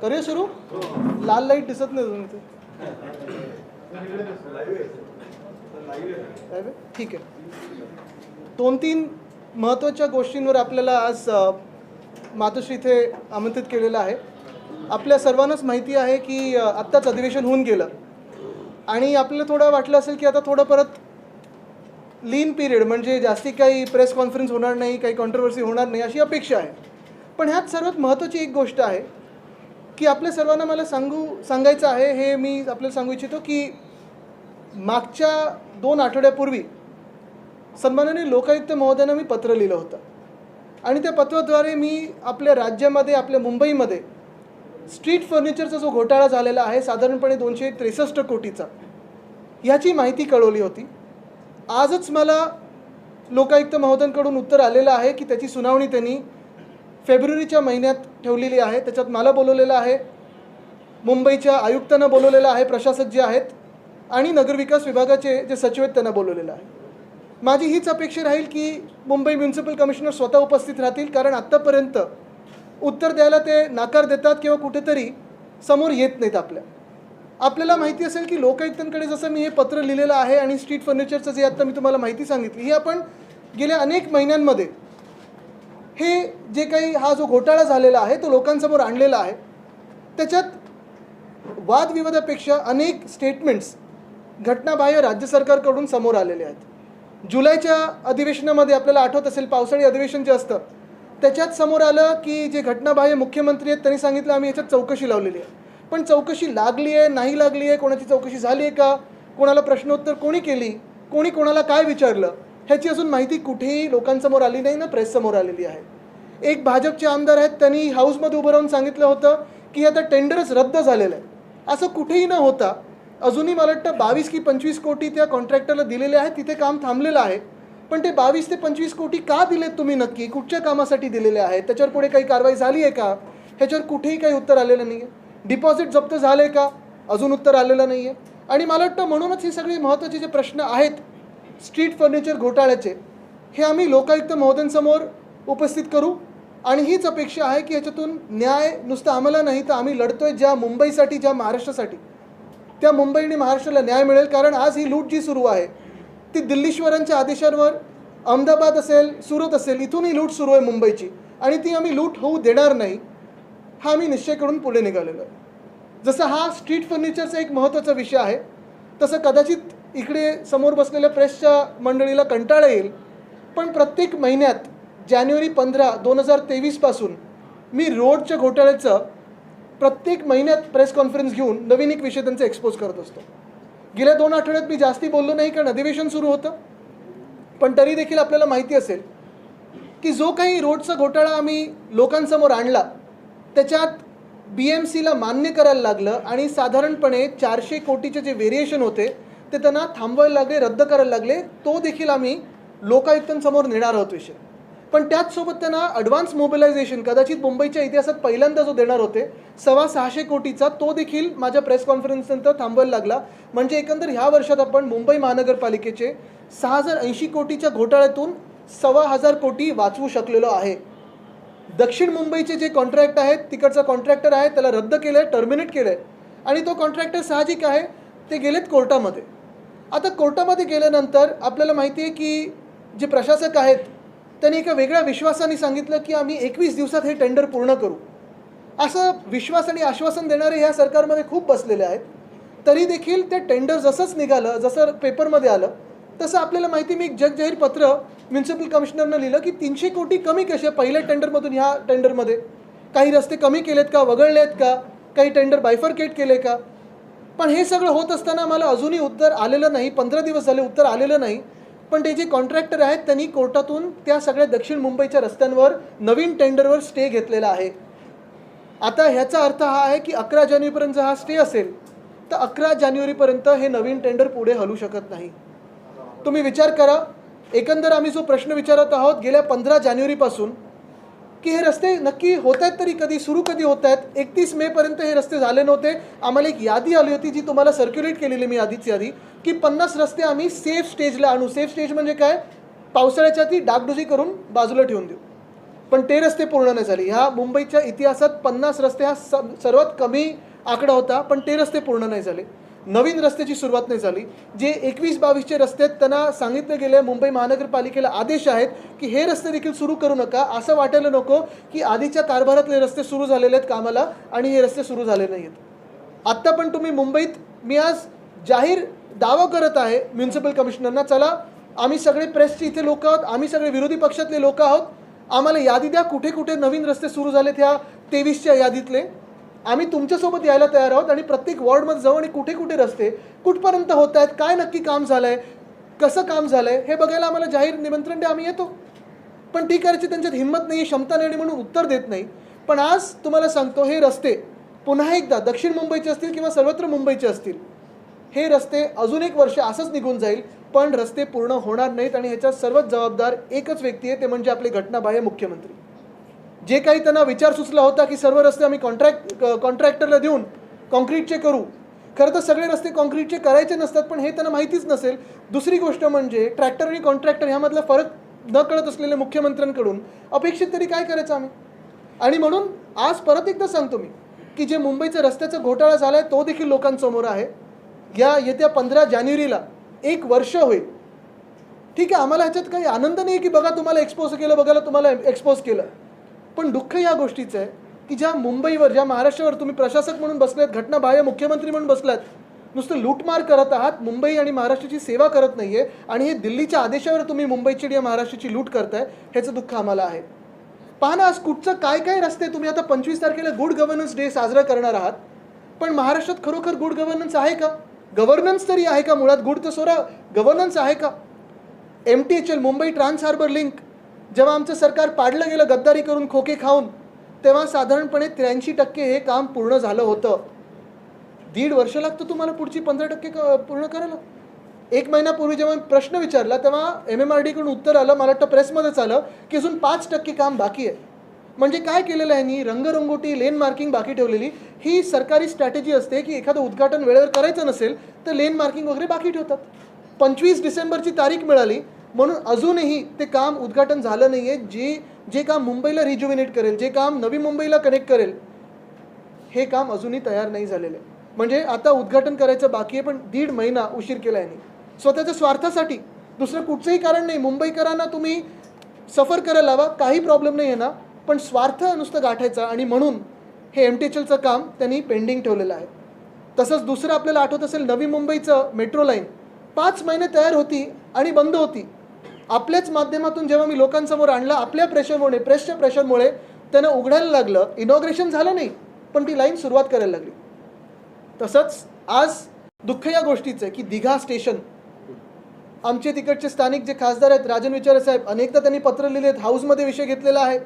करूया सुरू. लाल लाइट दिसत नाही अजून इथे. काय ठीक आहे. दोन तीन महत्त्वाच्या गोष्टींवर आपल्याला आज मातोश्री इथे आमंत्रित केलेलं आहे. आपल्या सर्वांनाच माहिती आहे की आत्ताच अधिवेशन होऊन गेलं. आणि आपल्याला थोडं वाटलं असेल की आता थोडं परत लीन पिरियड म्हणजे जास्ती काही प्रेस कॉन्फरन्स होणार नाही काही कॉन्ट्रोवर्सी होणार नाही अशी अपेक्षा आहे. पण ह्यात सर्वात महत्त्वाची एक गोष्ट आहे की आपल्या सर्वांना मला सांगू सांगायचं आहे हे मी आपल्याला सांगू इच्छितो की मागच्या दोन आठवड्यापूर्वी सन्मानाने लोकायुक्त महोदयांना मी पत्र लिहिलं होतं. आणि त्या पत्राद्वारे मी आपल्या राज्यामध्ये आपल्या मुंबईमध्ये स्ट्रीट फर्निचरचा जो घोटाळा झालेला आहे साधारणपणे दोनशे त्रेसष्ट कोटीचा ह्याची माहिती कळवली होती. आजच मला लोकायुक्त महोदयांकडून उत्तर आलेलं आहे की त्याची सुनावणी त्यांनी फेब्रुवारीच्या महिन्यात ठेवलेली आहे. त्याच्यात मला बोलवलेलं आहे. मुंबईच्या आयुक्तांना बोलवलेलं आहे. प्रशासक जे आहेत आणि नगरविकास विभागाचे जे सचिव आहेत त्यांना बोलवलेलं आहे. माझी हीच अपेक्षा राहील की मुंबई म्युन्सिपल कमिशनर स्वतः उपस्थित राहतील. कारण आत्तापर्यंत उत्तर द्यायला ते नाकार देतात किंवा कुठेतरी समोर येत नाहीत आपल्या. आपल्याला माहिती असेल की लोकायुक्तांकडे जसं मी हे पत्र लिहिलेलं आहे आणि स्ट्रीट फर्निचरचं जे आत्ता मी तुम्हाला माहिती सांगितली ही आपण गेल्या अनेक महिन्यांमध्ये हे जे काही हा जो घोटाळा झालेला आहे तो लोकांसमोर आणलेला आहे त्याच्यात वादविवादापेक्षा अनेक स्टेटमेंट्स घटनाबाह्य राज्य सरकारकडून समोर आलेले आहेत. जुलैच्या अधिवेशनामध्ये आपल्याला आठवत असेल पावसाळी अधिवेशन जे असतं त्याच्यात समोर आलं की जे घटनाबाह्य मुख्यमंत्री आहेत त्यांनी सांगितलं आम्ही याच्यात चौकशी लावलेली आहे. पण चौकशी लागली आहे नाही लागली आहे कोणाची चौकशी झाली आहे का? कोणाला प्रश्नोत्तर कोणी केली? कोणी कोणाला काय विचारलं? ह्याची अजून माहिती कुठेही लोकांसमोर आली नाही ना प्रेससमोर आलेली आहे. एक भाजपचे आमदार आहेत त्यांनी हाऊसमध्ये उभं राहून सांगितलं होतं की आता टेंडरच रद्द झालेलं आहे. असं कुठेही न होता अजूनही मला वाटतं बावीस की पंचवीस कोटी त्या कॉन्ट्रॅक्टरला दिलेले आहेत तिथे काम थांबलेलं आहे. पण ते बावीस ते पंचवीस कोटी का दिलेत तुम्ही नक्की? कुठच्या कामासाठी दिलेले आहेत? त्याच्यावर पुढे काही कारवाई झाली आहे का? ह्याच्यावर कुठेही काही उत्तर आलेलं नाही आहे. डिपॉझिट जप्त झालं आहे का? अजून उत्तर आलेलं नाही आहे. आणि मला वाटतं म्हणूनच हे सगळे महत्त्वाचे जे प्रश्न आहेत स्ट्रीट फर्निचर घोटाळ्याचे हे आम्ही लोकायुक्त महोदयांसमोर उपस्थित करू. आणि हीच अपेक्षा आहे की याच्यातून न्याय नुसतं आम्हाला नाही तर आम्ही लढतोय ज्या मुंबईसाठी ज्या महाराष्ट्रासाठी. त्या मुंबई आणि महाराष्ट्राला न्याय मिळेल कारण आज ही लूट जी सुरू आहे ती दिल्लीश्वरांच्या आदेशांवर अहमदाबाद असेल सुरत असेल इथून ही लूट सुरू आहे मुंबईची. आणि ती आम्ही लूट होऊ देणार नाही हा आम्ही निश्चय करून पुढे निघालेलो आहे. जसं हा स्ट्रीट फर्निचरचा एक महत्त्वाचा विषय आहे तसं कदाचित इकडे समोर बसलेल्या प्रेसच्या मंडळीला कंटाळा येईल पण प्रत्येक महिन्यात जानेवारी पंधरा दोन हजार तेवीसपासून मी रोडच्या घोटाळ्याचं प्रत्येक महिन्यात प्रेस कॉन्फरन्स घेऊन नवीन एक विषय त्यांचा एक्सपोज करत असतो. गेल्या दोन आठवड्यात मी जास्ती बोललो नाही कारण अधिवेशन सुरू होतं. पण तरी देखील आपल्याला माहिती असेल की जो काही रोडचा घोटाळा आम्ही लोकांसमोर आणला त्याच्यात बी एम सीला मान्य करायला लागलं आणि साधारणपणे चारशे कोटीचे जे व्हेरिएशन होते ते त्यांना थांबवायला लागले रद्द करायला लागले तो देखील आम्ही लोकायुक्तांसमोर नेणार आहोत विषय. पण त्याचसोबत त्यांना ॲडव्हान्स मोबिलायझेशन कदाचित मुंबईच्या इतिहासात पहिल्यांदा जो देणार होते सव्वा सहाशे कोटीचा तो देखील माझ्या प्रेस कॉन्फरन्सनंतर थांबवायला लागला. म्हणजे एकंदर ह्या वर्षात आपण मुंबई महानगरपालिकेचे सहा हजार ऐंशी कोटीच्या घोटाळ्यातून सव्वा हजार कोटी वाचवू शकलेलो आहे. दक्षिण मुंबईचे जे कॉन्ट्रॅक्ट आहेत तिकडचा कॉन्ट्रॅक्टर आहे त्याला रद्द केलं आहे टर्मिनेट केलं आहे आणि तो कॉन्ट्रॅक्टर साहजिक आहे ते गेलेत कोर्टामध्ये. आता कोर्टामध्ये गेल्यानंतर आपल्याला माहिती आहे की जे प्रशासक आहेत त्यांनी एका वेगळ्या विश्वासाने सांगितलं की आम्ही एकवीस दिवसात हे टेंडर पूर्ण करू. असं विश्वास आणि आश्वासन देणारे ह्या सरकारमध्ये खूप बसलेले आहेत. तरी देखील ते टेंडर जसंच निघालं जसं पेपरमध्ये आलं तसं आपल्याला माहिती मी एक जगजाहीर पत्र म्युन्सिपल कमिशनरनं लिहिलं की तीनशे कोटी कमी कसे पहिल्या टेंडरमधून ह्या टेंडरमध्ये काही रस्ते कमी केलेत का वगळले आहेत का? काही टेंडर बायफरकेट केले का? पण हे सगळं होत असताना मला अजूनही उत्तर आलेलं नाही पंधरा दिवस झाले उत्तर आलेलं नाही. पण ते जे कॉन्ट्रॅक्टर आहेत त्यांनी कोर्टातून त्या सगळ्या दक्षिण मुंबईच्या रस्त्यांवर नवीन टेंडरवर स्टे घेतलेला आहे. आता ह्याचा अर्थ हा आहे की अकरा जानेवारीपर्यंत हा स्टे असेल तर अकरा जानेवारीपर्यंत हे नवीन टेंडर पुढे हलू शकत नाही. तुम्ही विचार करा एकंदर आम्ही जो प्रश्न विचारत आहोत गेल्या पंधरा जानेवारीपासून की हे रस्ते नक्की होत आहेत तरी कधी सुरू कधी होत आहेत? एकतीस मेपर्यंत हे रस्ते झाले नव्हते. आम्हाला एक यादी आली होती जी तुम्हाला सर्क्युलेट केलेली मी आधीच यादी की पन्नास रस्ते आम्ही सेफ स्टेजला आणू. सेफ स्टेज म्हणजे काय? पावसाळ्याच्या ती डागडुजी करून बाजूला ठेवून देऊ. पण ते रस्ते पूर्ण नाही झाले. ह्या मुंबईच्या इतिहासात पन्नास रस्ते हा स सर्वात कमी आकडा होता पण ते रस्ते पूर्ण नाही झाले. नवीन रस्त्याची सुरुवात नाही झाली. जे एकवीस बावीसचे रस्ते आहेत त्यांना सांगितलं गेलं मुंबई महानगरपालिकेला आदेश आहेत की हे रस्ते देखील सुरू करू नका. असं वाटायला नको की आधीच्या कारभारातले रस्ते सुरू झालेले आहेत कामाला आणि हे रस्ते सुरू झाले नाही आहेत आत्ता पण तुम्ही मुंबईत मी आज जाहीर दावा करत आहे म्युन्सिपल कमिशनरना चला आम्ही सगळे प्रेसचे इथे लोक आहोत आम्ही सगळे विरोधी पक्षातले लोक आहोत आम्हाला यादी द्या कुठे कुठे नवीन रस्ते सुरू झालेत ह्या तेवीसच्या यादीतले. आम्ही तुमच्यासोबत यायला तयार आहोत आणि प्रत्येक वॉर्डमध्ये जाऊ आणि कुठे कुठे रस्ते कुठपर्यंत होत आहेत काय नक्की काम झालं आहे कसं काम झालं आहे हे बघायला आम्हाला जाहीर निमंत्रण द्या आम्ही येतो. पण ती करायची त्यांच्यात हिंमत नाही क्षमता नाही आणि म्हणून उत्तर देत नाही. पण आज तुम्हाला सांगतो हे रस्ते पुन्हा एकदा दक्षिण मुंबईचे असतील किंवा सर्वत्र मुंबईचे असतील हे रस्ते अजून एक वर्ष असंच निघून जाईल पण रस्ते पूर्ण होणार नाहीत आणि ह्याच्यात सर्वच जबाबदार एकच व्यक्ती आहे ते म्हणजे आपले घटनाबाह्य मुख्यमंत्री. जे काही त्यांना विचार सुचला होता की सर्व रस्ते आम्ही कॉन्ट्रॅक्ट कॉन्ट्रॅक्टरला देऊन कॉन्क्रीटचे करू. खरं तर सगळे रस्ते कॉन्क्रीटचे करायचे नसतात पण हे त्यांना माहितीच नसेल. दुसरी गोष्ट म्हणजे ट्रॅक्टर आणि कॉन्ट्रॅक्टर ह्यामधला फरक न कळत असलेले मुख्यमंत्र्यांकडून अपेक्षित तरी काय करायचं आम्ही? आणि म्हणून आज परत एकदा सांगतो मी की जे मुंबईचा रस्त्याचा घोटाळा झाला आहे तो देखील लोकांसमोर आहे. या येत्या पंधरा जानेवारीला एक वर्ष होईल. ठीक आहे आम्हाला ह्याच्यात काही आनंद नाही की बघा तुम्हाला एक्सपोज केलं बघायला तुम्हाला एक्सपोज केलं. पण दुःख या गोष्टीचं आहे की ज्या मुंबईवर ज्या महाराष्ट्रावर तुम्ही प्रशासक म्हणून बसलेत घटनाबाह्य मुख्यमंत्री म्हणून बसलात नुसतं लूटमार करत आहात मुंबई आणि महाराष्ट्राची सेवा करत नाही आहे आणि हे दिल्लीच्या आदेशावर तुम्ही मुंबईची आणि महाराष्ट्राची लूट करताय ह्याचं दुःख आम्हाला आहे. पहा ना आज कुठचं काय काय रस्ते तुम्ही आता पंचवीस तारखेला गुड गव्हर्नन्स डे साजरा करणार आहात पण महाराष्ट्रात खरोखर गुड गव्हर्नन्स आहे का? गव्हर्नन्स तरी आहे का मुळात? गुड तर सोरा गव्हर्नन्स आहे का? M T H L Mumbai trans harbour link जेव्हा आमचं सरकार पाडलं गेलं गद्दारी करून खोके खाऊन तेव्हा साधारणपणे त्र्याऐंशी टक्के हे काम पूर्ण झालं होतं. दीड वर्ष लागतं तुम्हाला पुढची पंधरा टक्के क- पूर्ण करायला. एक महिन्यापूर्वी जेव्हा मी प्रश्न विचारला तेव्हा एम एम आर डीकडून उत्तर आलं मला वाटतं प्रेसमध्येच आलं की अजून पाच टक्के काम बाकी आहे. म्हणजे काय केलेलं आहे यांनी? रंगरंगोटी लेन मार्किंग बाकी ठेवलेली. ही सरकारी स्ट्रॅटेजी असते की एखादं उद्घाटन वेळेवर करायचं नसेल तर लेन मार्किंग वगैरे बाकी ठेवतात. पंचवीस डिसेंबरची तारीख मिळाली म्हणून अजूनही ते काम उद्घाटन झालं नाही आहे जे जे काम मुंबईला रिज्युविनेट करेल जे काम नवी मुंबईला कनेक्ट करेल हे काम अजूनही तयार नाही झालेलं. आहे म्हणजे आता उद्घाटन करायचं बाकी आहे पण दीड महिना उशीर केला यांनी. स्वतःच्या स्वार्थासाठी. दुसरं कुठचंही कारण नाही. मुंबईकरांना तुम्ही सफर करायला लावा. काही प्रॉब्लेम नाही आहे ना पण स्वार्थ नुसतं गाठायचा आणि म्हणून हे एम टी एच एलचं काम त्यांनी पेंडिंग ठेवलेलं आहे. तसंच दुसरं आपल्याला आठवत असेल नवी मुंबईचं मेट्रो लाईन पाच महिने तयार होती आणि बंद होती. आपल्याच माध्यमातून जेव्हा मी लोकांसमोर आणलं आपल्या प्रेशरमुळे प्रेसच्या प्रेशरमुळे त्यांना उघडायला लागलं. इनॉग्रेशन झालं नाही पण ती लाईन सुरुवात करायला लागली. तसंच आज दुःख या गोष्टीचं आहे की दिघा स्टेशन आमचे तिकडचे स्थानिक जे खासदार आहेत राजन विचारे साहेब अनेकदा त्यांनी पत्र लिहिले आहेत हाऊसमध्ये विषय घेतलेला आहे.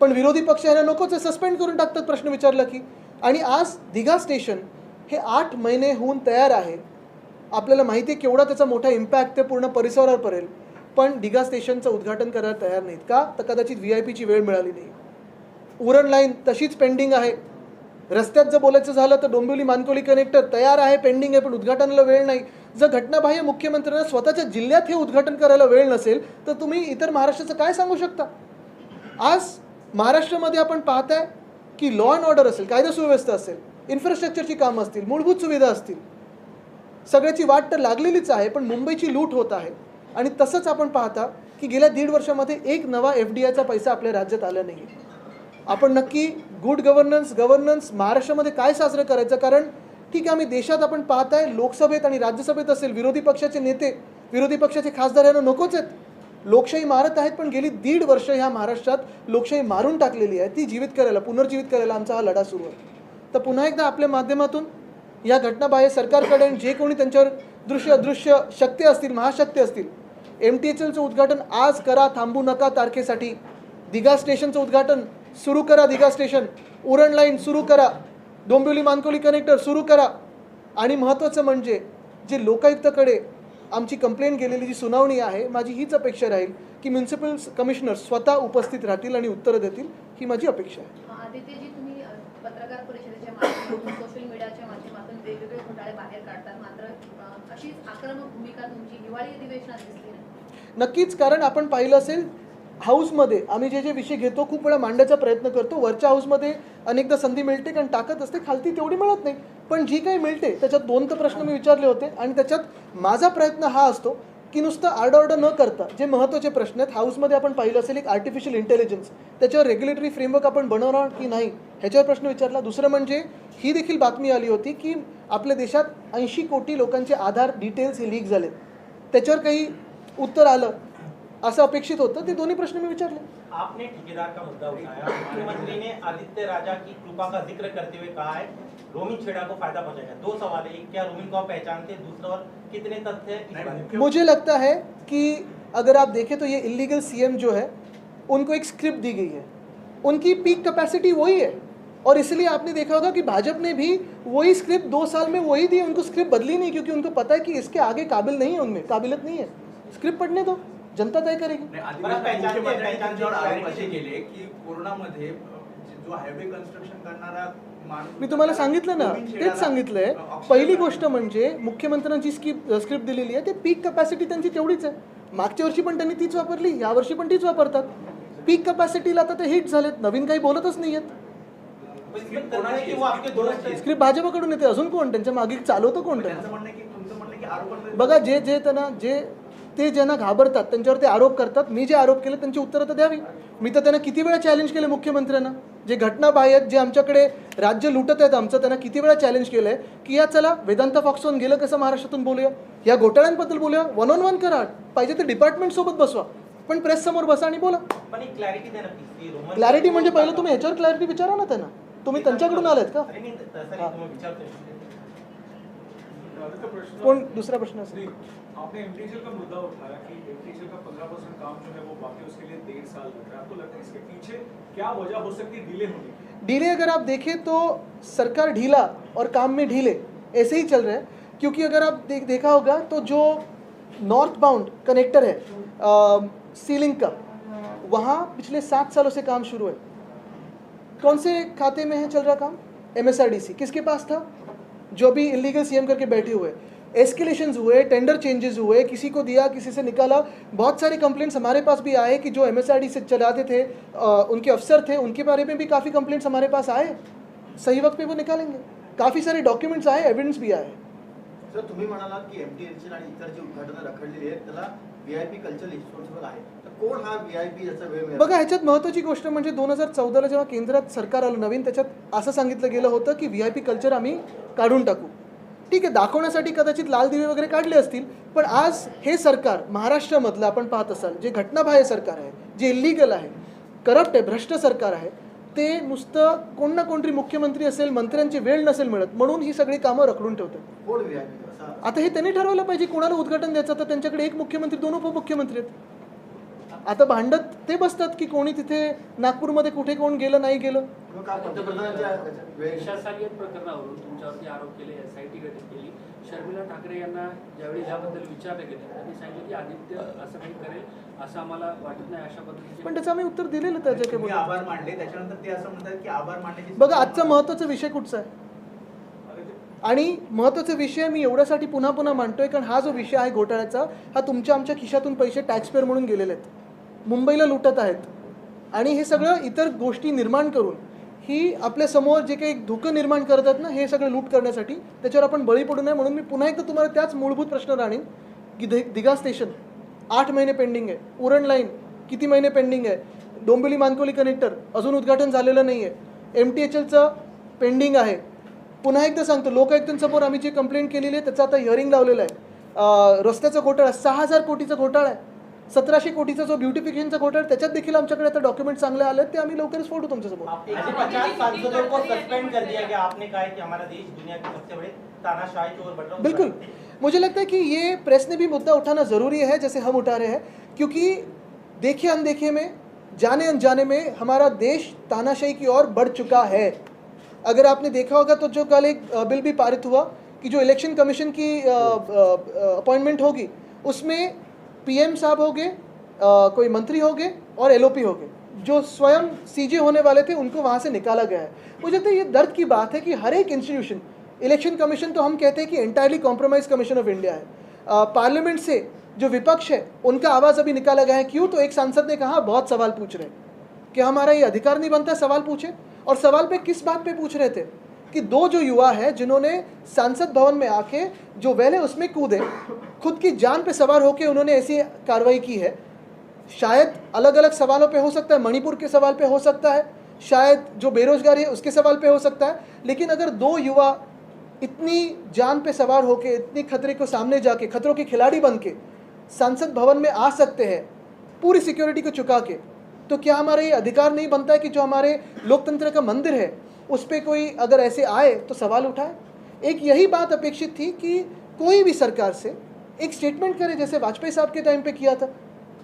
पण विरोधी पक्ष यांना नकोच सस्पेंड करून टाकतात प्रश्न विचारला की. आणि आज दिघा स्टेशन हे आठ महिने होऊन तयार आहे. आपल्याला माहिती आहे केवढा त्याचा मोठा इम्पॅक्ट ते पूर्ण परिसरावर पडेल. पण दिघा स्टेशनचं उद्घाटन करायला तयार नाहीत का? तर कदाचित व्ही आय पीची वेळ मिळाली नाही. उरण लाईन तशीच पेंडिंग आहे. रस्त्यात जर बोलायचं झालं तर डोंबिवली मानकोली कनेक्टर तयार आहे पेंडिंग आहे पण उद्घाटनाला वेळ नाही. जर घटनाबाह्य मुख्यमंत्र्यांना स्वतःच्या जिल्ह्यात हे उद्घाटन करायला वेळ नसेल तर तुम्ही इतर महाराष्ट्राचं काय सांगू शकता? आज महाराष्ट्रामध्ये आपण पाहताय की लॉ अँड ऑर्डर असेल कायदा सुव्यवस्था असेल इन्फ्रास्ट्रक्चरची कामं असतील मूलभूत सुविधा असतील. सगळ्याची वाट तर लागलेलीच आहे पण मुंबईची लूट होत आहे. आणि तसंच आपण पाहता की गेल्या दीड वर्षामध्ये एक नवा एफ डी आयचा पैसा आपल्या राज्यात आला नाही आपण नक्की गुड गव्हर्नन्स गव्हर्नन्स महाराष्ट्रामध्ये काय साजरं करायचं? कारण ठीक आहे आम्ही देशात आपण पाहताय लोकसभेत आणि राज्यसभेत असेल विरोधी पक्षाचे नेते विरोधी पक्षाचे खासदार यांना नकोच आहेत. लोकशाही मारत आहेत पण गेली दीड वर्ष ह्या महाराष्ट्रात लोकशाही मारून टाकलेली आहे. ती जीवित करायला पुनर्जीवित करायला आमचा हा लढा सुरू आहे. तर पुन्हा एकदा आपल्या माध्यमातून या घटनाबाह्य सरकारकडे आणि जे कोणी त्यांच्यावर दृश्य अदृश्य शक्ती असतील महाशक्ती असतील एम टी एच एलचं उद्घाटन आज करा थांबू नका तारखेसाठी. दिघा स्टेशनचं उद्घाटन सुरू करा दिघा स्टेशन. उरण लाईन सुरू करा. डोंबिवली मानकोली कनेक्टर सुरू करा. आणि महत्त्वाचं म्हणजे जे लोकायुक्ताकडे आमची कंप्लेंट गेलेली जी सुनावणी आहे माझी हीच अपेक्षा राहील की म्युन्सिपल कमिशनर स्वतः उपस्थित राहतील आणि उत्तरं देतील ही माझी अपेक्षा आहे. आदित्यजी तुम्ही पत्रकार परिषदेच्या माध्यमातून सोशल मीडियाच्या माध्यमातून वेगवेगळे घोटाळे बाहेर काढतात. मात्र अशीच आक्रमक भूमिका तुमची हिवाळी अधिवेशनात दिसली नाही. नक्कीच कारण आपण पाहिलं असेल हाऊसमध्ये आम्ही जे जे विषय घेतो खूप वेळा मांडायचा प्रयत्न करतो. वरच्या हाऊसमध्ये अनेकदा संधी मिळते कारण टाकत असते खालती तेवढी मिळत नाही. पण जी काही मिळते त्याच्यात दोन तर प्रश्न मी विचारले होते आणि त्याच्यात माझा प्रयत्न हा असतो की नुसतं आरडाओरडा न करता जे महत्त्वाचे प्रश्न आहेत हाऊसमध्ये आपण पाहिलं असेल एक आर्टिफिशियल इंटेलिजन्स त्याच्यावर रेग्युलेटरी फ्रेमवर्क आपण बनवणार की नाही ह्याच्यावर प्रश्न विचारला. दुसरं म्हणजे ही देखील बातमी आली होती की आपल्या देशात ऐंशी कोटी लोकांचे आधार डिटेल्स हे लीक झाले त्याच्यावर काही उत्तर आलं. असं अपेक्षित होतं ते दोन्ही प्रश्न मी विचारले. आपने ठेकेदार का मुद्दा उठाया? मुख्यमंत्री ने आदित्य राजा की कृपा का ज़िक्र करते हुए कहा है रोमिन छेड़ा को फ़ायदा पहुंचेगा दो सवाल है एक क्या रोमिन को आप पहचानते हैं? दूसरा और कितने तथ्य हैं? मुझे लगता है कि अगर आप देखें तो ये इलीगल सीएम जो है उनको एक स्क्रिप्ट दी गई है। उनकी पीक कैपेसिटी वही है। और इसलिए आपने देखा होगा कि भाजपा ने भी वही स्क्रिप्ट दो साल में वही दी उनको स्क्रिप्ट बदली नहीं क्योंकि उनको पता है कि इसके आगे काबिल नहीं है उनमें काबिलत नहीं है। स्क्रिप्ट पढ़ने दो जनता तय करेगी। कोरोनामध्ये जो हायवे कन्स्ट्रक्शन करणारा मी तुम्हाला सांगितलं ना तेच सांगितलंय. पहिली. गोष्ट म्हणजे मुख्यमंत्र्यांची स्क्रिप्ट स्क्रिप्ट दिलेली आहे ते पीक कपॅसिटी त्यांची तेवढीच आहे. मागच्या वर्षी पण त्यांनी तीच वापरली या वर्षी पण तीच वापरतात. पीक कपॅसिटीला आता ते हिट झालेत नवीन काही बोलतच नाही आहेत तो इसमें तथ्य कि वो आपके दोस्त स्क्रिप्ट भाजपकडून येते अजून कोण? त्यांच्या मागे चालवतं कोण? बघा जे जे त्यांना जे ते ज्यांना घाबरतात त्यांच्यावर ते आरोप करतात. मी जे आरोप केले त्यांची उत्तरं तर द्यावी. मी तर त्यांना किती वेळा चॅलेंज केले मुख्यमंत्र्यांना? जे घटनाबाह्य आहेत जे आमच्याकडे राज्य लुटत आहेत आमचं त्यांना किती वेळा चॅलेंज केलं आहे की या चला वेदांत फॉक्सॉन गेलं कसं महाराष्ट्रातून बोलूया? या घोटाळ्यांबद्दल बोलूया? वन ऑन वन करा. पाहिजे ते डिपार्टमेंट सोबत बसवा. पण प्रेस समोर बसा आणि बोला. क्लॅरिटी म्हणजे पहिलं तुम्ही ह्याच्यावर क्लॅरिटी विचारा ना त्यांना. तुम्ही त्यांच्याकडून आलात का? अरे नाही तसं हा. नाही तुम्ही विचारतोय का प्रश्न कोण दुसरा प्रश्न नहीं, आपने एमटीसीएल का मुद्दा उठाया कि एमटीसीएल का 15 परसेंट काम जो है वो बाकी उसके लिए डेढ़ साल लग रहा है। आपको लगता है इसके पीछे क्या वजह हो सकती है डिले होने की? डिले अगर आप देखें तो सरकार ढीला और काम में ढीले ऐसे ही चल रहे हैं। क्योंकि अगर आप देख देखा होगा तो जो नॉर्थ बाउंड कनेक्टर है सीलिंग का वहाँ पिछले सात सालों से काम शुरू है। कौन से खाते में है चल रहा काम? एमएसआरडीसी किसके पास था? जो भी इलीगल सीएम करके बैठे हुए एस्केलेशंस हुए टेंडर चेंजेस हुए किसी को दिया किसी से निकाला। बहुत सारे कंप्लेंट्स हमारे पास भी आए कि जो एमएसआरडी से चलाते थे आ, उनके अफसर थे उनके बारे में भी काफ़ी कंप्लेंट्स हमारे पास आए। सही वक्त पे वो निकालेंगे। काफ़ी सारे डॉक्यूमेंट्स आए एविडेंस भी आए। सर तुम्ही म्हणालात की एम टी आणि इतर जी उद्घाटनं रखडलेली आहेत त्याला कल्चर रिस्पॉन्सिबल आहे. तर कोण हा याचा वेळ बघा ह्याच्यात महत्त्वाची गोष्ट म्हणजे दोन हजार चौदाला जेव्हा केंद्रात सरकार आलं नवीन त्याच्यात असं सांगितलं गेलं होतं की व्ही आय पी कल्चर आम्ही काढून टाकू. ठीक आहे दाखवण्यासाठी कदाचित लाल दिवे वगैरे काढले असतील पण आज हे सरकार महाराष्ट्रामधलं आपण पाहत असाल जे घटनाबाह्य सरकार आहे जे इलिगल आहे करप्ट आहे भ्रष्ट सरकार आहे ते नुसतं कोण ना कोणतरी मुख्यमंत्री असेल मंत्र्यांची वेळ नसेल मिळत म्हणून ही सगळी कामं रखडून ठेवतात. आता हे त्यांनी ठरवलं पाहिजे कोणाला उद्घाटन द्यायचं तर त्यांच्याकडे एक मुख्यमंत्री दोन उपमुख्यमंत्री आहेत. आता भांडत ते बसतात की कोणी तिथे नागपूरमध्ये कुठे कोण गेलं नाही गेलं? प्रकरणावरून तुमच्यावरती आरोप केले एस आय टी गठीत केली. शर्मिला ठाकरे यांना ज्यावेळी याबद्दल विचारलं गेलं त्यांनी सांगितलं की आदित्य असं काही करेल असं आम्हाला वाटत नाही अशा पण पद्धतीचे त्याचं आम्ही उत्तर दिलेलं त्याच्या तुम्ही काही आभार मानले त्याच्यानंतर ते असं म्हणतात की आभार मानण्याची बघा आजचा महत्त्वाचा विषय कुठचा आहे? ते- आणि महत्त्वाचा विषय मी एवढ्यासाठी पुन्हा पुन्हा मांडतोय कारण हा जो विषय आहे घोटाळ्याचा हा तुमच्या आमच्या खिशातून पैसे टॅक्सपेअर म्हणून गेलेले आहेत. मुंबईला लुटत आहेत. आणि हे सगळं इतर गोष्टी निर्माण करून ही आपल्यासमोर जे काही धोकं निर्माण करतात ना हे सगळं लूट करण्यासाठी त्याच्यावर आपण बळी पडू नये म्हणून मी पुन्हा एकदा तुम्हाला त्याच मूलभूत प्रश्न राहणीन की दि दिघा स्टेशन आठ महिने पेंडिंग आहे. उरण लाईन किती महिने पेंडिंग आहे? डोंबिवली मानकोली कनेक्टर अजून उद्घाटन झालेलं नाही आहे एम टी एच एलचं पेंडिंग आहे. पुन्हा एकदा सांगतो लोकायुक्तांसमोर आम्ही जी कंप्लेंट केलेली आहे त्याचं आता हिअरिंग लावलेलं आहे. रस्त्याचा घोटाळा सहा हजार कोटीचा घोटाळा आहे. सतराशे कोटीचा जो ब्युटिफिकेशनचा घोटाळा त्याच्यात देखील आमच्याकडे आता डॉक्युमेंट चांगले आले आहेत, ते आम्ही लवकरच फोडू तुमच्यासमोर ऐसे पचास सांसदों को सस्पेंड कर दिया गया आपने कहा है कि हमारा देश दुनिया के सबसे बड़े तानाशाही चोर बन रहा है। बिल्कुल। मुझे लगता है कि ये प्रेस ने भी मुद्दा उठाना ज़रूरी है जैसे हम उठा रहे हैं क्योंकि देखे अनदेखे में जाने अनजाने में हमारा देश तानाशाही की ओर बढ़ चुका है। अगर आपने देखा होगा तो जो कल एक अ, बिल भी पारित हुआ कि जो इलेक्शन कमीशन की अपॉइंटमेंट होगी उसमें पीएम साहब हो गए कोई मंत्री हो गए और एलओपी हो गए जो स्वयं सीजे होने वाले थे, उनको वहाँ से निकाला गया है। मुझे लगता है ये दर्द की बात है कि हर एक इंस्टीट्यूशन इलेक्शन कमीशन तो हम कहते हैं कि entirely compromise commission of India है। पार्लियामेंट से जो विपक्ष है, उनका आवाज़ अभी निकाला गया है। क्यों? तो एक सांसद ने कहा, बहुत सवाल पूछ रहे हैं। कि हमारा ये अधिकार नहीं बनता सवाल पूछे? और सवाल पे किस बात पे पूछ रहे थे? कि दो जो युवा है, जिन्होंने सांसद भवन में आके जो वेल है उसमें कूदे खुद की जान पे सवार होकर उन्होंने ऐसी कार्रवाई की है। शायद अलग अलग सवालों पे हो सकता है, मणिपुर के सवाल पे हो सकता है, शायद जो बेरोजगारी है उसके सवाल पे हो सकता है, लेकिन अगर दो युवा इतनी जान पे सवार होकर इतनी खतरे को सामने जाके, खतरों के खिलाड़ी बन के संसद भवन में आ सकते हैं, पूरी सिक्योरिटी को चुका के तो क्या हमारा ये अधिकार नहीं बनता है कि जो हमारे लोकतंत्र का मंदिर है, उस पर कोई अगर ऐसे आए तो सवाल उठाए? एक यही बात अपेक्षित थी कि कोई भी सरकार से एक स्टेटमेंट करे जैसे वाजपेयी साहब के टाइम पे किया था।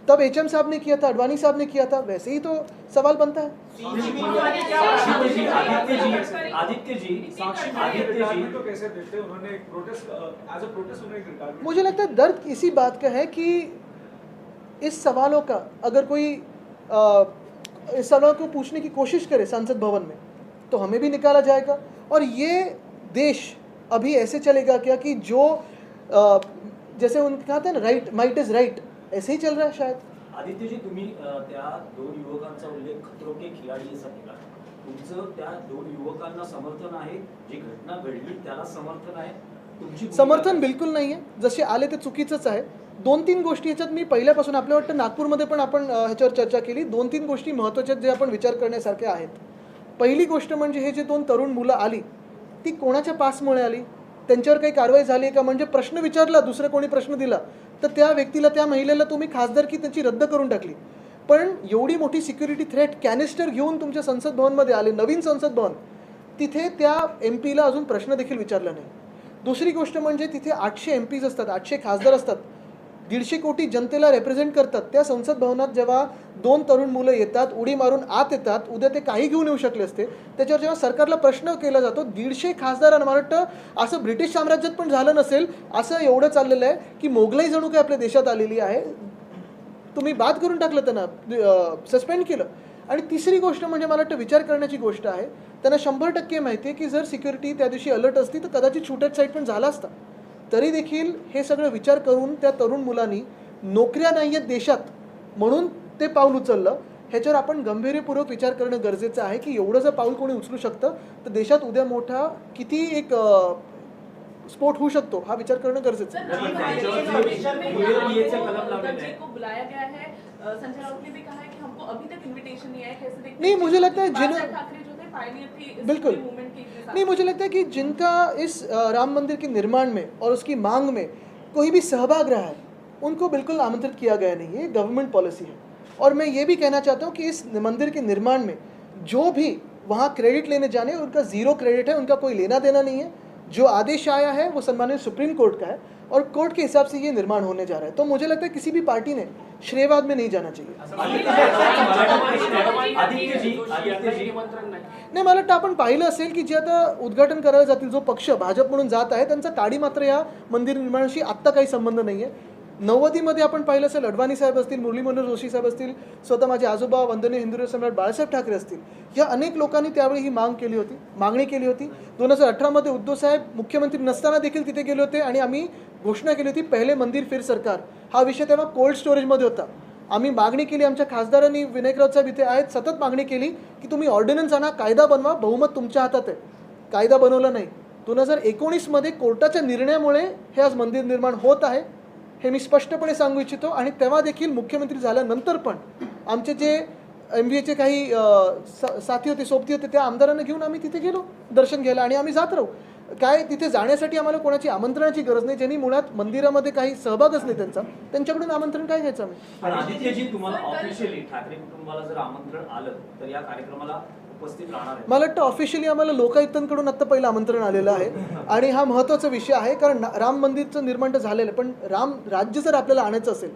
तब एचएम साहब ने किया था अडवाणी साहब ने किया था वैसे ही तो सवाल बनता है। आदित्य जी आदित्य जी आदित्य जी। साक्षी आदित्य रिटायरमेंट जी तो कैसे देते हैं? उन्होंने एक प्रोटेस्ट एज अ प्रोटेस्ट उन्होंने एक रिटायरमेंट मुझे लगता है दर्द इसी बात का है कि इस सवालों का अगर कोई इस सवालों को पूछने की कोशिश करे संसद भवन में तो हमें भी निकाला जाएगा। और ये देश अभी ऐसे चलेगा क्या कि जो जैसे उनका कहते हैं ना राइट माइट इज राइट ऐसे ही चल रहा है शायद। आदित्यजी तुम्ही अ, त्या दोन युवकांचा उल्लेख खतरो के खिलाडी असा केला तुमचं त्या दोन युवकांना समर्थन आहे जी घटना घडली त्याला समर्थन आहे. तुमची समर्थन? बिलकुल नाही आहे जसे आले ते चुकीचंच आहे. दोन तीन गोष्टी ह्याच्यात मी पहिल्यापासून आपल्या वाटतं नागपूरमध्ये पण आपण ह्याच्यावर चर्चा केली. दोन तीन गोष्टी महत्त्वाच्या जे आपण विचार करण्यासारख्या आहेत. पहिली गोष्ट म्हणजे हे जे दोन तरुण मुलं आली ती कोणाच्या पासमुळे आली? त्यांच्यावर काही कारवाई झाली आहे का? म्हणजे प्रश्न विचारला दुसरं कोणी प्रश्न दिला तर त्या व्यक्तीला त्या महिलेला तुम्ही खासदारकी त्यांची रद्द करून टाकली. पण एवढी मोठी सिक्युरिटी थ्रेट कॅनिस्टर घेऊन तुमच्या संसद भवनमध्ये आले नवीन संसद भवन तिथे त्या एम पीला अजून प्रश्न देखील विचारला नाही. दुसरी गोष्ट म्हणजे तिथे आठशे एम पीज असतात आठशे खासदार असतात. दीडशे कोटी जनतेला रेप्रेझेंट करतात. त्या संसद भवनात जेव्हा दोन तरुण मुलं येतात उडी मारून आत येतात उद्या ते काही घेऊन येऊ शकले असते. त्याच्यावर जेव्हा सरकारला प्रश्न केला जातो दीडशे खासदारांना मला वाटतं असं ब्रिटिश साम्राज्यात पण झालं नसेल असं एवढं चाललेलं आहे की मोगलाई जणू काय आपल्या देशात आलेली आहे. तुम्ही बाद करून टाकलं त्यांना सस्पेंड केलं. आणि तिसरी गोष्ट म्हणजे मला वाटतं विचार करण्याची गोष्ट आहे. त्यांना शंभर टक्के माहिती आहे की जर सिक्युरिटी त्या दिवशी अलर्ट असती तर कदाचित शूट साईट पण झाला असता. तरी देखील हे सगळं विचार करून त्या तरुण मुलांनी नोकऱ्या नाही आहेत देशात म्हणून ते पाऊल उचललं ह्याच्यावर आपण गंभीरपूर्वक विचार करणं गरजेचं आहे की एवढं जर पाऊल कोणी उचलू शकतं तर देशात उद्या मोठा किती एक स्फोट होऊ शकतो हा विचार करणं गरजेचं आहे नहीं, त्यांच्यावरती ULBA चे कलम लावलेले जी आहेत. को बुलाया गया अ, संजय राउत ने भी कहा कि हमको अभी तक इनविटेशन नहीं आया कैसे देखते नहीं, हैं? मुझे लगता है बादशाह बिल्कुल। नहीं मुझे लगता है कि जिनका इस राम मंदिर के निर्माण में और उसकी मांग में कोई भी सहभाग रहा है उनको बिल्कुल आमंत्रित किया गया नहीं है गवर्नमेंट पॉलिसी है और मैं ये भी कहना चाहता हूँ कि इस मंदिर के निर्माण में जो भी वहाँ क्रेडिट लेने जाने उनका ज़ीरो क्रेडिट है उनका कोई लेना देना नहीं है जो आदेश आया है वो सम्मानित सुप्रीम कोर्ट का है और कोर्ट के हिसाब से ये निर्माण होने जा रहा है। तो मुझे लगता है किसी भी पार्टी ने श्रेयवाद में नहीं जाना चाहिए। नाही मला वाटतं आपण पाहिलं असेल की जे आता उद्घाटन करायला जातील जो पक्ष भाजप म्हणून जात आहे त्यांचा काडी मात्र या मंदिर निर्माणाशी आत्ता काही संबंध नाही आहे नव्वदीमध्ये आपण पाहिलं असेल अडवाणी साहेब असतील मुरली मनोहर जोशी साहेब असतील स्वतः माझे आजोबा वंदनीय हिंदू सम्राट बाळासाहेब ठाकरे असतील या अनेक लोकांनी त्यावेळी ही मांग केली होती मागणी केली होती. दोन हजार अठरामध्ये उद्धव साहेब मुख्यमंत्री नसताना देखील तिथे गेले होते आणि आम्ही घोषणा केली होती पहिले मंदिर फिर सरकार. हा विषय तेव्हा कोल्ड स्टोरेजमध्ये होता. आम्ही मागणी केली आमच्या खासदारांनी विनायकराव साहेब इथे आहेत सतत मागणी केली की तुम्ही ऑर्डिनन्स आणा कायदा बनवा बहुमत तुमच्या हातात आहे. कायदा बनवला नाही. दोन हजार एकोणीसमध्ये कोर्टाच्या निर्णयामुळे हे आज मंदिर निर्माण होत आहे हे मी स्पष्टपणे सांगू इच्छितो आणि तेव्हा देखील मुख्यमंत्री झाल्यानंतर पण आमचे जे एम बी एचे काही सा- साथी होते सोबती होते त्या आमदारांना घेऊन आम्ही तिथे गेलो दर्शन घ्यायला आणि आम्ही जात राहू. काय तिथे जाण्यासाठी आम्हाला कोणाची आमंत्रणाची गरज नाही ज्यांनी मुळात मंदिरामध्ये काही सहभागच नाही त्यांचा. त्यांच्याकडून आमंत्रण काय घ्यायचं आम्ही? तुम्हाला ऑफिशियली ठाकरे कुटुंबाला जर आमंत्रण आलं तर या कार्यक्रमाला मला वाटतं ऑफिशियली आम्हाला लोकायुक्तांकडून आत्ता पहिलं आमंत्रण आलेलं आहे. आणि हा महत्त्वाचा विषय आहे कारण राम मंदिरचं निर्माण तर झालेलं आहे पण राम राज्य जर आपल्याला आणायचं असेल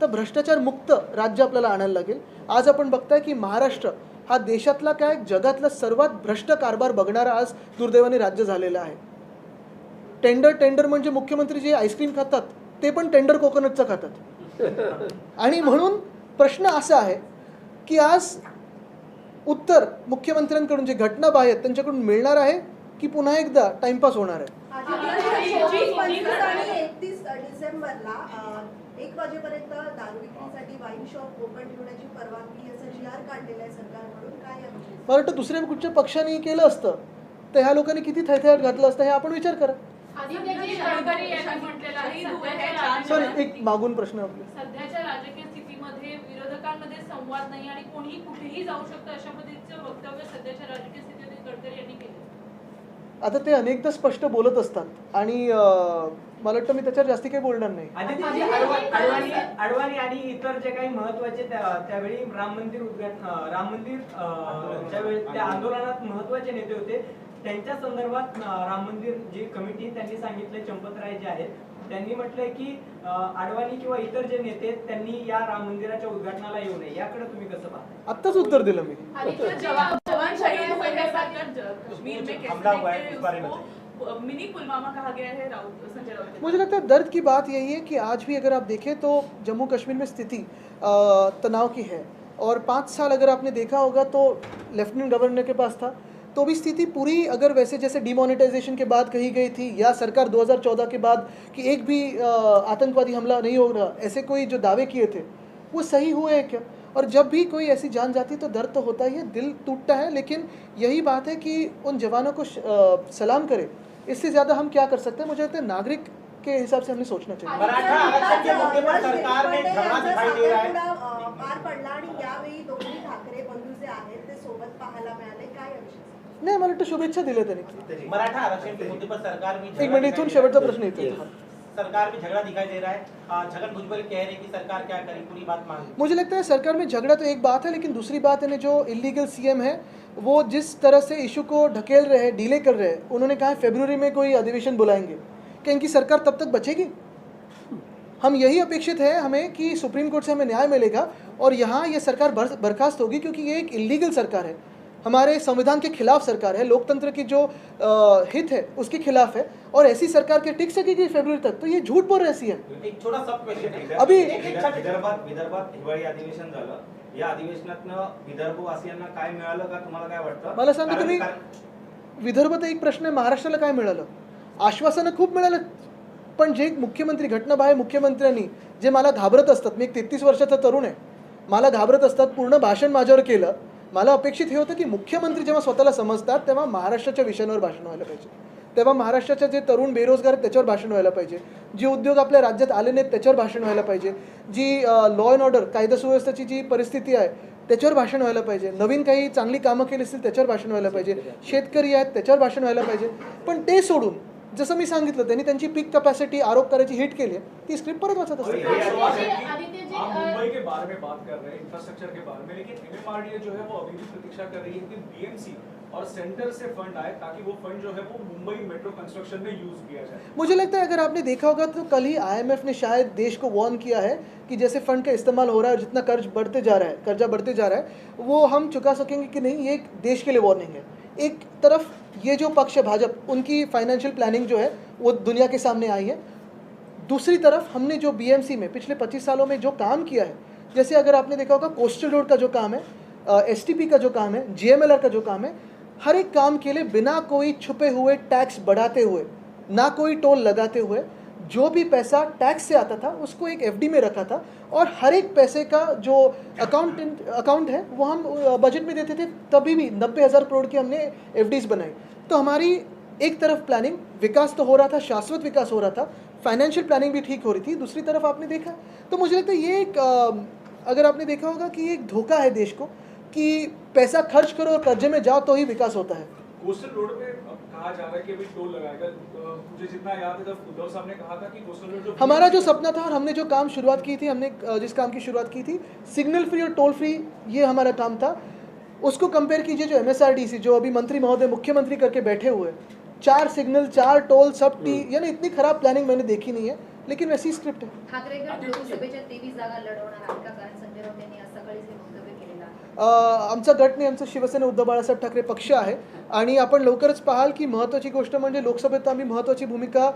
तर भ्रष्टाचार मुक्त राज्य आपल्याला आणायला लागेल. आज आपण बघताय की महाराष्ट्र हा देशातला काय जगातला सर्वात भ्रष्ट कारभार बघणारा आज दुर्दैवाने राज्य झालेला आहे. टेंडर टेंडर म्हणजे मुख्यमंत्री जे आईस्क्रीम खातात ते पण टेंडर कोकोनटचं खातात. आणि म्हणून प्रश्न असा आहे की आज उत्तर मुख्यमंत्र्यांकडून जे घटना आहेत त्यांच्याकडून मिळणार आहे की पुन्हा एकदा टाइमपास होणार आहे? एक वाजेपर्यंत दारू विक्रीसाठी वाईन शॉप ओपन ठेवण्याची परवानगी मला वाटतं दुसऱ्या कुठच्या पक्षाने केलं असतं? तर ह्या लोकांनी किती थैथयाट घातलं असतं हे आपण विचार करा. सॉरी एक मागून प्रश्न आपले. सध्याच्या राजकीय स्थितीमध्ये विरोधकांमध्ये संवाद नाही आणि कोणीही कुठेही जाऊ शकतं अशा पद्धतीचं वक्तव्य सध्याच्या राजकीय स्थितीमध्ये गडकरी यांनी केलं. आता ते अनेकदा स्पष्ट बोलत असतात. आणि मला वाटतं मी त्याच्यावर जास्ती काही बोलणार नाही. अडवा- अडवाणी अडवाणी आणि इतर जे काही महत्त्वाचे त्या- त्यावेळी राम मंदिर उद्घाटन राम मंदिर त्या आंदोलनात महत्त्वाचे नेते होते त्यांच्या संदर्भात राम मंदिर जी कमिटी त्यांनी सांगितले चंपतराय जे आहेत त्यांनी म्हटलंय की अं, अडवाणी किंवा इतर जे नेते त्यांनी या राम मंदिराच्या उद्घाटनाला येऊ नये. याकडे तुम्ही कसं पाहता? आत्ताच उत्तर दिलं मी. कश्मीर में हमला हुआ है, इस बारे में मिनी पुलवामा कहा गया है संजय राउत मुझे लगता है दर्द की बात यही है कि आज भी अगर आप देखें तो जम्मू कश्मीर में स्थिति तनाव की है। और पाँच साल अगर आपने देखा होगा तो लेफ्टिनेंट गवर्नर के पास था। तो भी स्थिति पूरी अगर वैसे जैसे डिमोनेटाइजेशन के बाद कही गई थी या सरकार 2014 के बाद कि एक भी आतंकवादी हमला नहीं हो रहा ऐसे कोई जो दावे किए थे वो सही हुए हैं क्या? और जब भी कोई ऐसी जान जाती है तो दर्द तो होता ही है दिल टूटता है लेकिन यही बात है कि उन जवानों को श- अ, सलाम करें। इससे ज़्यादा हम क्या कर सकते हैं? मुझे लगता है नागरिक के हिसाब से हमें सोचना चाहिए। मराठा आरक्षण के मुद्दे पर सरकार में झगड़ा दिखाई दे रहा है साखरपुडा, अं, पार पडला आणि यावेळी दोन्ही ठाकरे बंधू जे आहेत ते सोबत पाहायला मिळाले काय याविषयी नाही मला वाटतं शुभेच्छा दिल्या त्यांनी मराठा आरक्षण के मुद्दे पर सरकार में झगड़ा एक मिनट दिखाई इथून दे शेवटचा रहा है। प्रश्न येतो सरकार में झगड़ा दिखाई दे रहा है। छगन भुजबल कह रहे कि सरकार क्या करे पूरी बात मान। मुझे लगता है सरकार में झगड़ा तो एक बात है लेकिन दूसरी बात है जो इलीगल सीएम है वो जिस तरह से इशू को ढकेल रहे हैं डीले कर रहे हैं उन्होंने कहा है फरवरी में कोई अधिवेशन बुलाएँगे। क्या इनकी सरकार तब तक बचेगी? हम यही अपेक्षित है हमें कि सुप्रीम कोर्ट से हमें न्याय मिलेगा और यहाँ ये सरकार बर, बर्खास्त होगी क्योंकि ये एक इलीगल सरकार है। हमारे संविधान के खिलाफ सरकार है लोकतंत्र की जो हित है उसके खिलाफ है और ऐसी सरकार के टिक सकेगी फरवरी तक तो ये झूठ बोल रही है एक छोटा सब क्वेश्चन अभी- विदर्भात विदर्भात हिवाळी अधिवेशन झालं. या अधिवेशनातनं विदर्भवासियांना काय मिळालं का तुम्हाला काय वाटतं? मला सांगा तुम्ही कारण- विदर्भात एक प्रश्न आहे महाराष्ट्राला काय मिळालं? आश्वासनं खूप मिळालं पण जे मुख्यमंत्री घटनाबाह्य मुख्यमंत्र्यांनी जे मला घाबरत असतात मी एक तेहतीस वर्षाचा तरुण आहे मला घाबरत असतात पूर्ण भाषण माझ्यावर केलं मला अपेक्षित हे होतं की मुख्यमंत्री जेव्हा स्वतःला समजतात तेव्हा महाराष्ट्राच्या विषयांवर भाषण व्हायला पाहिजे. तेव्हा महाराष्ट्राचे जे तरुण बेरोजगार आहेत त्याच्यावर भाषण व्हायला पाहिजे. जे उद्योग आपल्या राज्यात आले नाहीत त्याच्यावर भाषण व्हायला पाहिजे. जी लॉ अँड ऑर्डर कायदा सुव्यवस्थेची जी परिस्थिती आहे त्याच्यावर भाषण व्हायला पाहिजे. नवीन काही चांगली कामं केली असतील त्याच्यावर भाषण व्हायला पाहिजे. शेतकरी आहेत त्याच्यावर भाषण व्हायला पाहिजे. पण ते सोडून जसं मी सांगितलं त्यांनी त्यांची पीक कपॅसिटी आरोप करायची हिट केली आहे. ती स्क्रिप्ट परत वाचत असते मुंबई के बारे में बात कर रहे हैं इंफ्रास्ट्रक्चर के बारे में लेकिन एमएमआरडीए जो है वो अभी भी प्रतीक्षा कर रही है कि बीएमसी और सेंटर से फंड आए ताकि वो फंड जो है वो मुंबई मेट्रो कंस्ट्रक्शन में यूज़ किया जाए। मुझे लगता है अगर आपने देखा होगा तो कल ही आईएमएफ ने शायद देश को वार्न किया है कि जैसे फंड का इस्तेमाल हो रहा है और जितना कर्ज बढ़ते जा रहा है कर्जा बढ़ते जा रहा है वो हम चुका सकेंगे कि नहीं ये एक देश के लिए वार्निंग है। एक तरफ़ ये जो पक्ष है भाजपा, उनकी फाइनेंशियल प्लानिंग जो है, वो दुनिया के सामने आई है। दूसरी तरफ़, हमने जो बीएमसी में पिछले 25 सालों में जो काम किया है, जैसे अगर आपने देखा होगा कोस्टल रोड का जो काम है एसटीपी का जो काम है जी का जो काम है, हर एक काम के लिए बिना कोई छुपे हुए टैक्स बढ़ाते हुए, ना कोई टोल लगाते हुए जो भी पैसा टैक्स से आता था, उसको एक एफडी में रखा था और हर एक पैसे का जो अकाउंट अकाउंट है, वो हम बजट में देते थे, तभी भी नब्बे हज़ार करोड़ की हमने एफ़ बनाई तो हमारी एक तरफ़ प्लानिंग विकास तो हो रहा था, शाश्वत विकास हो रहा था फाइनेंशियल प्लानिंग भी ठीक हो रही थी, दूसरी तरफ़ आपने देखा तो मुझे लगता है ये एक अगर आपने देखा होगा कि ये एक धोखा है देश को, कि पैसा खर्च करो और कर्जे में जाओ तो ही विकास होता है। कोस्टल रोड पे कहा जा रहा है कि अभी टोल लगाएगा। अ, मुझे जितना याद है जब उद्धव साहब ने कहा था कि कोस्टल जो हमारा जो सपना था और हमने जो काम शुरुआत की थी हमने जिस काम की शुरुआत की थी सिग्नल फ्री और टोल फ्री ये हमारा काम था। उसको कंपेयर कीजिए जो एम जो अभी मंत्री महोदय मुख्यमंत्री करके बैठे हुए चार सिग्नल चार टोल सब टी यानी इतनी खराब प्लानिंग मैंने देखी नहीं है लेकिन वैसी स्क्रिप्ट है। आमचा गट नाही आमचा शिवसेना उद्धव बाळासाहेब ठाकरे पक्ष आहे. आणि आपण लवकरच पाहाल की महत्त्वाची गोष्ट म्हणजे लोकसभेत आम्ही महत्त्वाची भूमिका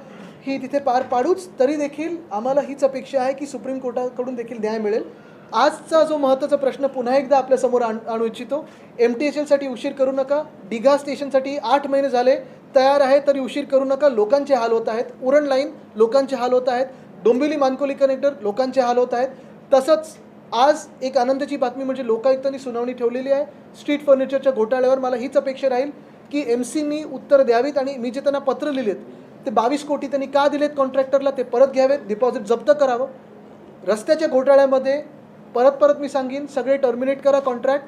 ही तिथे पार पाडूच तरी देखील आम्हाला हीच अपेक्षा आहे की सुप्रीम कोर्टाकडून देखील न्याय मिळेल. आजचा जो महत्त्वाचा प्रश्न पुन्हा एकदा आपल्यासमोर आण आणू इच्छितो. एम टी एच एलसाठी उशीर करू नका. डिघा स्टेशनसाठी आठ महिने झाले. तयार आहे तरी उशीर करू नका. लोकांचे हाल होत आहेत. उरण लाईन लोकांचे हाल होत आहेत. डोंबिवली मानकोली कनेक्टर लोकांचे हाल होत आहेत. तसंच आज एक आनंदाची बातमी म्हणजे लोकायुक्तांनी सुनावणी ठेवलेली आहे. स्ट्रीट फर्निचरच्या घोटाळ्यावर मला हीच अपेक्षा राहील की एम सीनी उत्तर द्यावीत आणि मी जे त्यांना पत्र लिहिलेत ते बावीस कोटी त्यांनी का दिलेत कॉन्ट्रॅक्टरला ते परत घ्यावेत डिपॉझिट जप्त करावं. रस्त्याच्या घोटाळ्यामध्ये परत परत मी सांगेन सगळे टर्मिनेट करा कॉन्ट्रॅक्ट